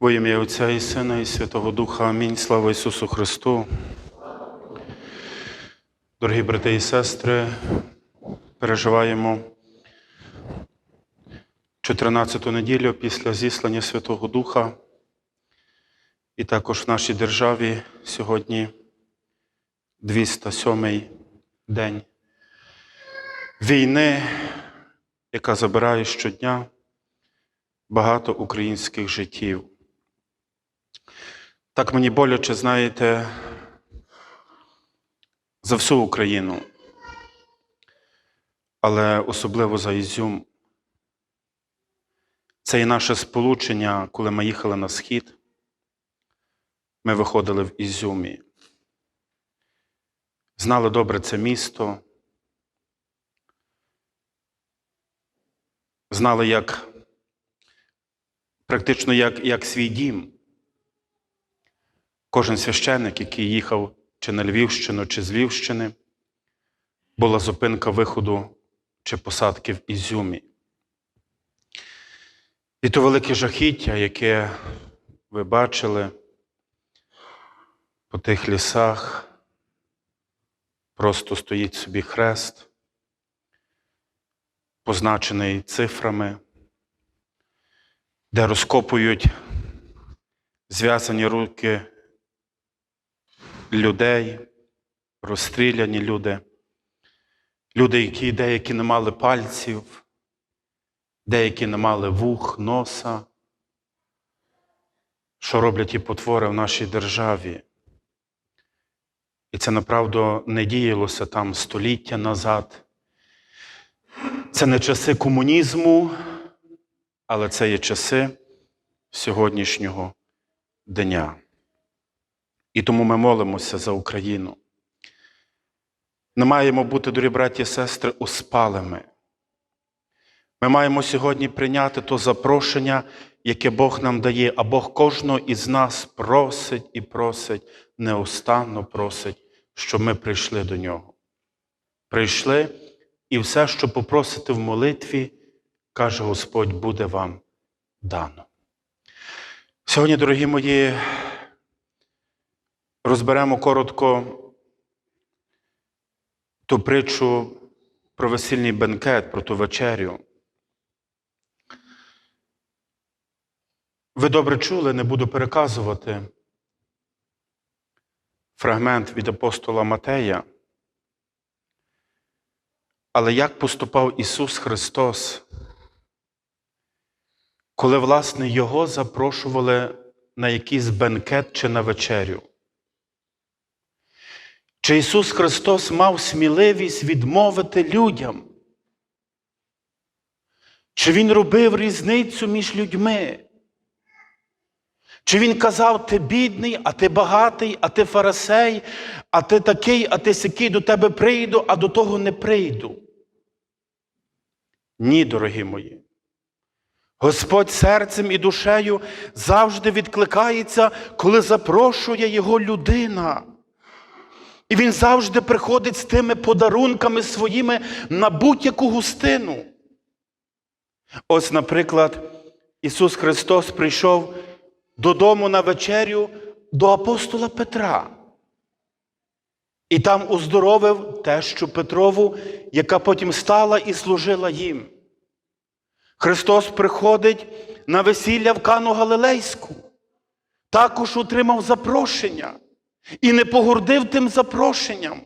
Во ім'я Отця і Сина, і Святого Духа. Амінь. Слава Ісусу Христу. Дорогі брати і сестри, переживаємо 14-ту неділю після зіслання Святого Духа. І також в нашій державі сьогодні 207-й день війни, яка забирає щодня багато українських життів. Так мені боляче, знаєте, за всю Україну, але особливо за Ізюм. Це і наше сполучення, коли ми їхали на схід. Ми виходили в Ізюмі. Знали добре це місто. Знали, як практично як, як свій дім. Кожен священник, який їхав чи на Львівщину, чи з Львівщини, була зупинка виходу чи посадки в Ізюмі. І то велике жахіття, яке ви бачили по тих лісах, просто стоїть собі хрест, позначений цифрами, де розкопують зв'язані руки людей, розстріляні люди, люди, які деякі не мали пальців, деякі не мали вух, носа. Що роблять ті потвори в нашій державі? І це направду не діялося там століття назад. Це не часи комунізму, але це є часи сьогоднішнього дня. І тому ми молимося за Україну. Не маємо бути, дорогі браті і сестри, успалими. Ми маємо сьогодні прийняти то запрошення, яке Бог нам дає, а Бог кожного із нас просить і просить, неустанно просить, щоб ми прийшли до Нього. Прийшли, і все, що попросите в молитві, каже Господь, буде вам дано. Сьогодні, дорогі мої, розберемо коротко ту притчу про весільний бенкет, про ту вечерю. Ви добре чули, не буду переказувати фрагмент від апостола Матея. Але як поступав Ісус Христос, коли, власне, Його запрошували на якийсь бенкет чи на вечерю? Чи Ісус Христос мав сміливість відмовити людям? Чи Він робив різницю між людьми? Чи він казав, ти бідний, а ти багатий, а ти фарисей, а ти такий, а ти сякий до тебе прийду, а до того не прийду? Ні, дорогі мої. Господь серцем і душею завжди відкликається, коли запрошує його людина. І він завжди приходить з тими подарунками своїми на будь-яку густину. Ось, наприклад, Ісус Христос прийшов додому на вечерю до апостола Петра. І там оздоровив тещу Петрову, яка потім стала і служила їм. Христос приходить на весілля в Кану Галилейську, також отримав запрошення і не погордив тим запрошенням.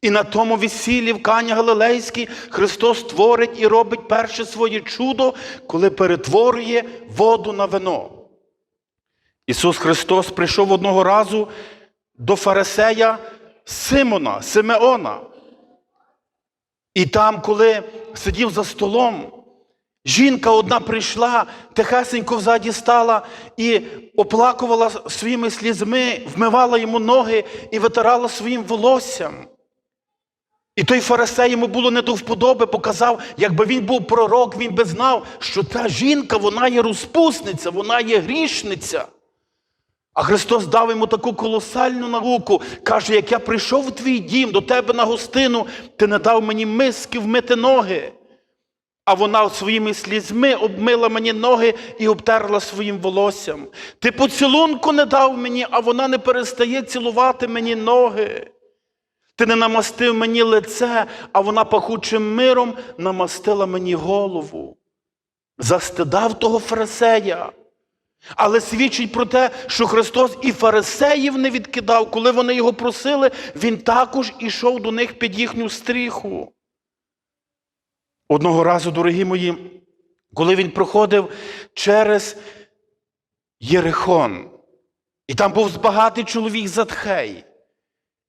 І на тому весіллі в Кані Галилейській Христос творить і робить перше своє чудо, коли перетворює воду на вино. Ісус Христос прийшов одного разу до фарисея Симона, Симеона. І там, коли сидів за столом, жінка одна прийшла, тихесенько взаді стала і оплакувала своїми слізьми, вмивала йому ноги і витирала своїм волоссям. І той фарисей йому було не до вподоби, показав, якби він був пророк, він би знав, що та жінка, вона є розпусниця, вона є грішниця. А Христос дав йому таку колосальну науку. Каже, як я прийшов в твій дім до тебе на гостину, ти не дав мені миски вмити ноги. А вона своїми слізьми обмила мені ноги і обтерла своїм волоссям. Ти поцілунку не дав мені, а вона не перестає цілувати мені ноги. Ти не намастив мені лице, а вона пахучим миром намастила мені голову. Застидав того фарисея. Але свідчить про те, що Христос і фарисеїв не відкидав, коли вони його просили, Він також ішов до них під їхню стріху. Одного разу, дорогі мої, коли він проходив через Єрихон, і там був збагатий чоловік Затхей.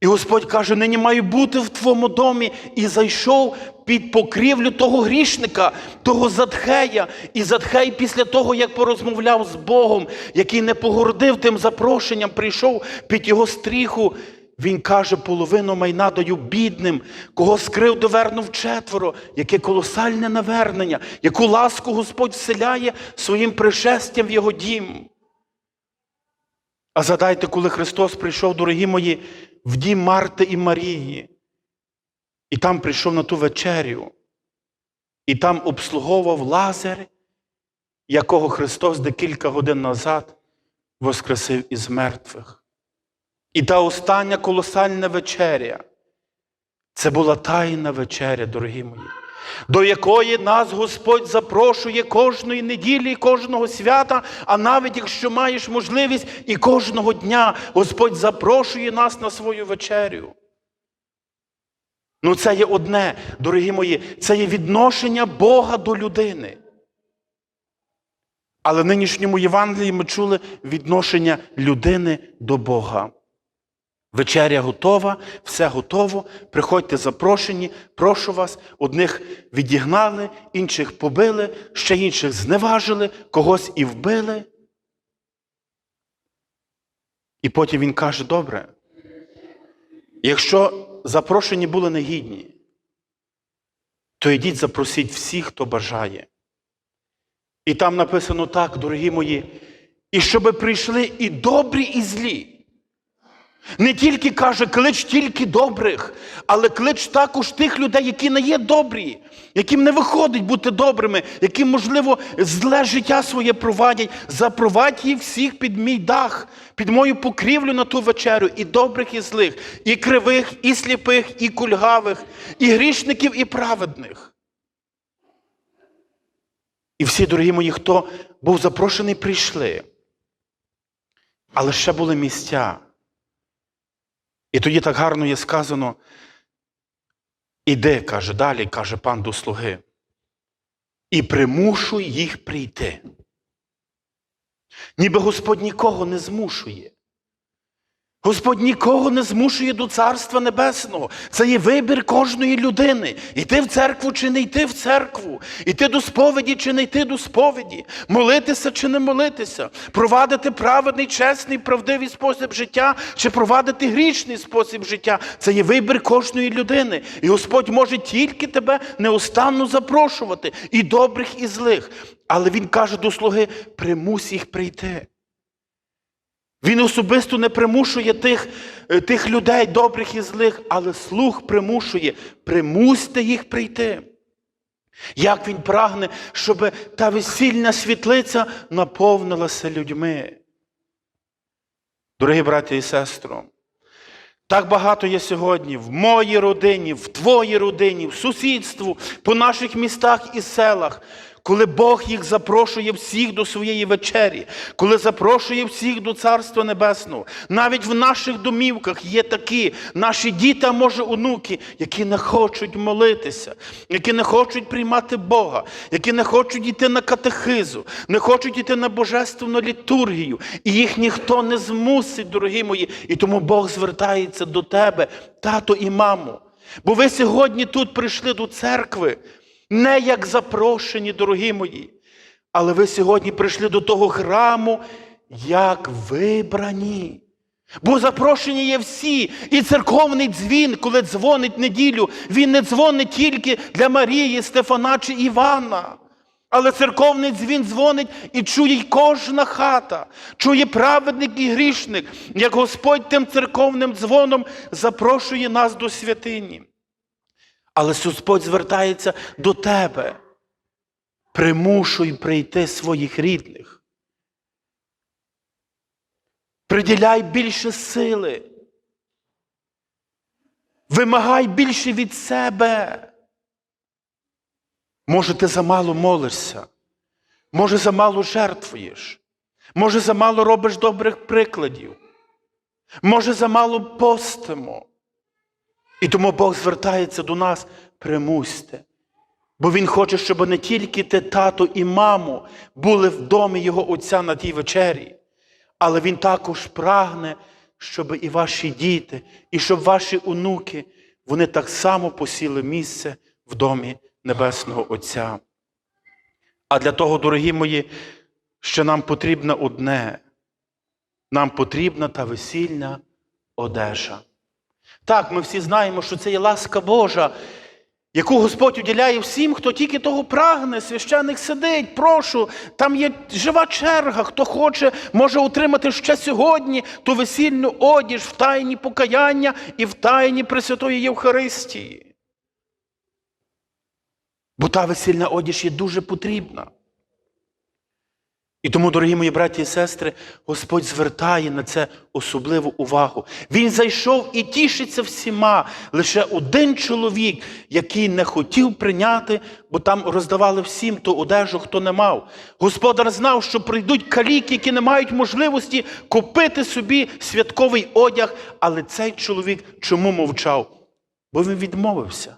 І Господь каже: нині маю бути в твоєму домі, і зайшов під покрівлю того грішника, того Затхея. І Затхей, після того, як порозмовляв з Богом, який не погордив тим запрошенням, прийшов під його стріху. Він каже, половину майна даю бідним, кого скрив довернув четверо, яке колосальне навернення, яку ласку Господь вселяє своїм пришестям в його дім. А задайте, коли Христос прийшов, дорогі мої, в дім Марти і Марії, і там прийшов на ту вечерю, і там обслуговував Лазар, якого Христос декілька годин назад воскресив із мертвих. І та остання колосальна вечеря, це була тайна вечеря, дорогі мої, до якої нас Господь запрошує кожної неділі, кожного свята, а навіть якщо маєш можливість і кожного дня Господь запрошує нас на свою вечерю. Ну, це є одне, дорогі мої, це є відношення Бога до людини. Але в нинішньому Євангелії ми чули відношення людини до Бога. Вечеря готова, все готово. Приходьте запрошені, прошу вас. Одних відігнали, інших побили, ще інших зневажили, когось і вбили. І потім він каже: добре, якщо запрошені були негідні, то йдіть запросіть всіх, хто бажає. І там написано так, дорогі мої, і щоб прийшли і добрі, і злі. Не тільки каже, клич тільки добрих, але клич також тих людей, які не є добрі, яким не виходить бути добрими, яким, можливо, зле життя своє провадять. Запровадь їх всіх під мій дах, під мою покрівлю на ту вечерю, і добрих, і злих, і кривих, і сліпих, і кульгавих, і грішників, і праведних. І всі, дорогі мої, хто був запрошений, прийшли. Але ще були місця. І тоді так гарно є сказано, іди, каже, далі, каже пан до слуги, і примушуй їх прийти. Ніби Господь нікого не змушує. Господь нікого не змушує до Царства Небесного. Це є вибір кожної людини. Йти в церкву чи не йти в церкву, йти до сповіді чи не йти до сповіді, молитися чи не молитися, провадити праведний, чесний, правдивий спосіб життя, чи провадити грішний спосіб життя. Це є вибір кожної людини. І Господь може тільки тебе неустанно запрошувати, і добрих, і злих. Але Він каже до слуги: примусь їх прийти. Він особисто не примушує тих е, тих людей, добрих і злих, але слух примушує, примусьте їх прийти. Як він прагне, щоб та весільна світлиця наповнилася людьми. Дорогі браті і сестри, так багато є сьогодні в моїй родині, в твоїй родині, в сусідству, по наших містах і селах, коли Бог їх запрошує всіх до своєї вечері, коли запрошує всіх до Царства Небесного. Навіть в наших домівках є такі наші діти, а може онуки, які не хочуть молитися, які не хочуть приймати Бога, які не хочуть йти на катехизу, не хочуть йти на божественну літургію. І їх ніхто не змусить, дорогі мої. І тому Бог звертається до тебе, тато і мамо. Бо ви сьогодні тут прийшли до церкви не як запрошені, дорогі мої, але ви сьогодні прийшли до того храму, як вибрані. Бо запрошені є всі, і церковний дзвін, коли дзвонить неділю, він не дзвонить тільки для Марії, Стефана чи Івана. Але церковний дзвін дзвонить і чує й кожна хата, чує праведник і грішник, як Господь тим церковним дзвоном запрошує нас до святині. Але Господь звертається до тебе. примушуй прийти своїх рідних. Приділяй більше сили. Вимагай більше від себе. Може, ти замало молишся, може, замало жертвуєш, може, замало робиш добрих прикладів, може, замало постимо. І тому Бог звертається до нас, примусьте. Бо Він хоче, щоб не тільки ти, тато і маму були в домі Його Отця на тій вечері, але Він також прагне, щоб і ваші діти, і щоб ваші онуки, вони так само посіли місце в домі Небесного Отця. А для того, дорогі мої, що нам потрібно одне, нам потрібна та весільна одежа. Так, ми всі знаємо, що це є ласка Божа, яку Господь уділяє всім, хто тільки того прагне, священик сидить, прошу, там є жива черга, хто хоче, може отримати ще сьогодні ту весільну одіж в тайні покаяння і в тайні Пресвятої Євхаристії. Бо та весільна одіж є дуже потрібна. І тому, дорогі мої браті і сестри, Господь звертає на це особливу увагу. Він зайшов і тішиться всіма. Лише один чоловік, який не хотів прийняти, бо там роздавали всім ту одежу, хто не мав. Господар знав, що прийдуть каліки, які не мають можливості купити собі святковий одяг. Але цей чоловік чому мовчав? Бо він відмовився.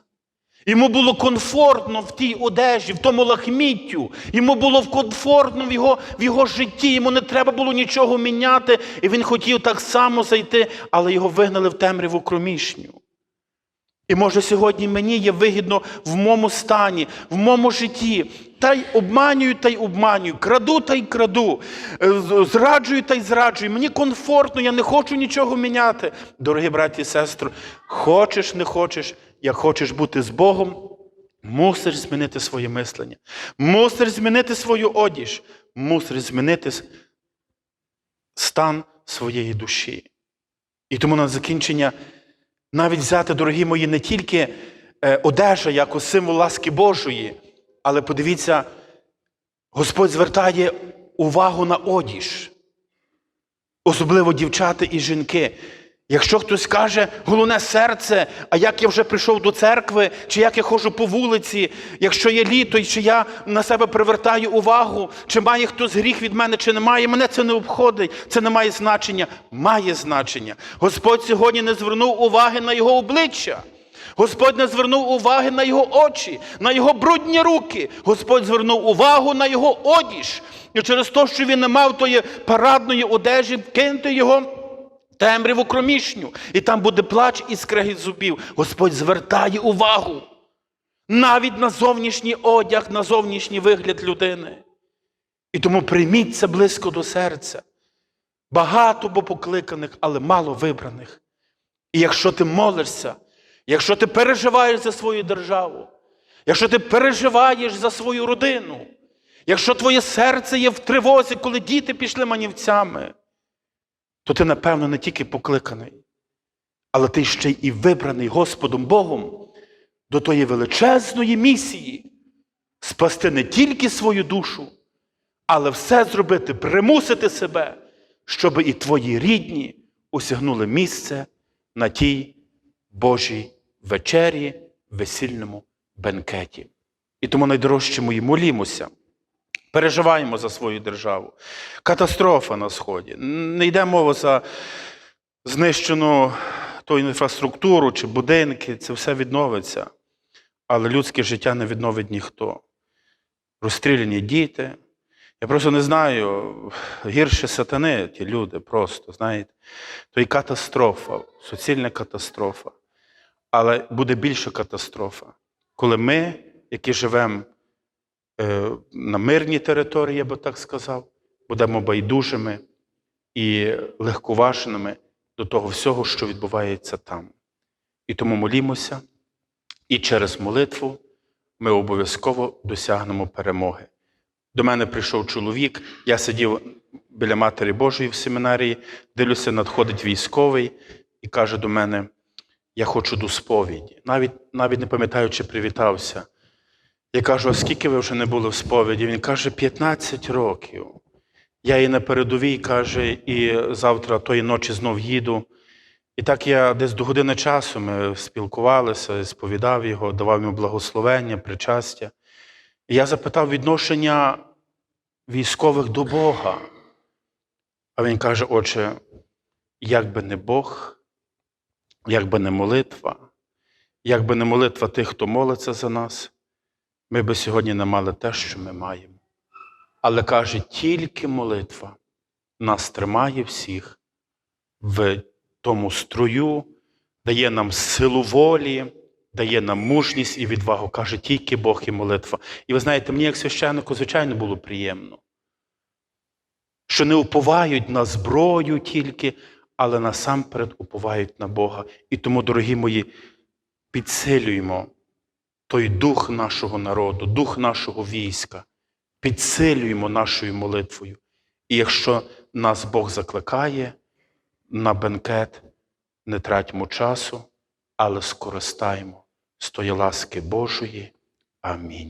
Йому було комфортно в тій одежі, в тому лахміттю. Йому було комфортно в його, в його житті, йому не треба було нічого міняти. І він хотів так само зайти, але його вигнали в темряву кромішню. І може сьогодні мені є вигідно в моєму стані, в моєму житті. Та й обманюю, та й обманюю, краду та й краду, е, зраджую та й зраджую. Мені комфортно, я не хочу нічого міняти. Дорогі браті і сестри, хочеш, не хочеш, як хочеш бути з Богом, мусиш змінити своє мислення, мусиш змінити свою одіж, мусиш змінити стан своєї душі. І тому на закінчення навіть взяти, дорогі мої, не тільки е, одежа як символ ласки Божої, але подивіться, Господь звертає увагу на одіж, особливо дівчата і жінки. Якщо хтось каже, головне серце, а як я вже прийшов до церкви, чи як я ходжу по вулиці, якщо є літо, і чи я на себе привертаю увагу, чи має хтось гріх від мене, чи немає, мене це не обходить, це не має значення. Має значення. Господь сьогодні не звернув уваги на його обличчя. Господь не звернув уваги на його очі, на його брудні руки. Господь звернув увагу на його одіж. І через те, що він не мав тої парадної одежі, кинути його темряву кромішню. І там буде плач і скрегіт зубів. Господь звертає увагу навіть на зовнішній одяг, на зовнішній вигляд людини. І тому прийміть це близько до серця. Багато бо покликаних, але мало вибраних. І якщо ти молишся, якщо ти переживаєш за свою державу, якщо ти переживаєш за свою родину, якщо твоє серце є в тривозі, коли діти пішли манівцями, то ти, напевно, не тільки покликаний, але ти ще й вибраний Господом Богом до тої величезної місії спасти не тільки свою душу, але все зробити, примусити себе, щоб і твої рідні осягнули місце на тій Божій вечері, весільному бенкеті. І тому найдорожче мої молімося. Переживаємо за свою державу. Катастрофа на Сході. Не йде мова за знищену ту інфраструктуру чи будинки, це все відновиться. Але людське життя не відновить ніхто. Розстріляні діти. Я просто не знаю, гірше сатани, ті люди просто, знаєте. То і катастрофа, суцільна катастрофа. Але буде більша катастрофа, коли ми, які живемо на мирній території, я би так сказав, будемо байдужими і легковажними до того всього, що відбувається там. І тому молімося, і через молитву ми обов'язково досягнемо перемоги. До мене прийшов чоловік, я сидів біля Матері Божої в семінарії, дивлюся, надходить військовий і каже до мене: Я хочу до сповіді. Навіть, навіть не пам'ятаю, чи привітався. Я кажу, а скільки ви вже не були в сповіді? Він каже, 15 років. Я і на передовій, каже, і завтра тої ночі знов їду. І так я десь до години часу ми спілкувалися, сповідав його, давав йому благословення, причастя. І я запитав відношення військових до Бога. А він каже: Отче, як би не Бог, як би не молитва, як би не молитва тих, хто молиться за нас, ми би сьогодні не мали те, що ми маємо. Але каже, тільки молитва нас тримає всіх в тому струю, дає нам силу волі, дає нам мужність і відвагу. Каже, тільки Бог і молитва. І ви знаєте, мені як священнику, звичайно, було приємно, що не уповають на зброю тільки, але насамперед уповають на Бога. І тому, дорогі мої, підсилюємо той дух нашого народу, дух нашого війська, підсилюємо нашою молитвою. І якщо нас Бог закликає на бенкет, не тратьмо часу, але скористаємо з тої ласки Божої. Амінь.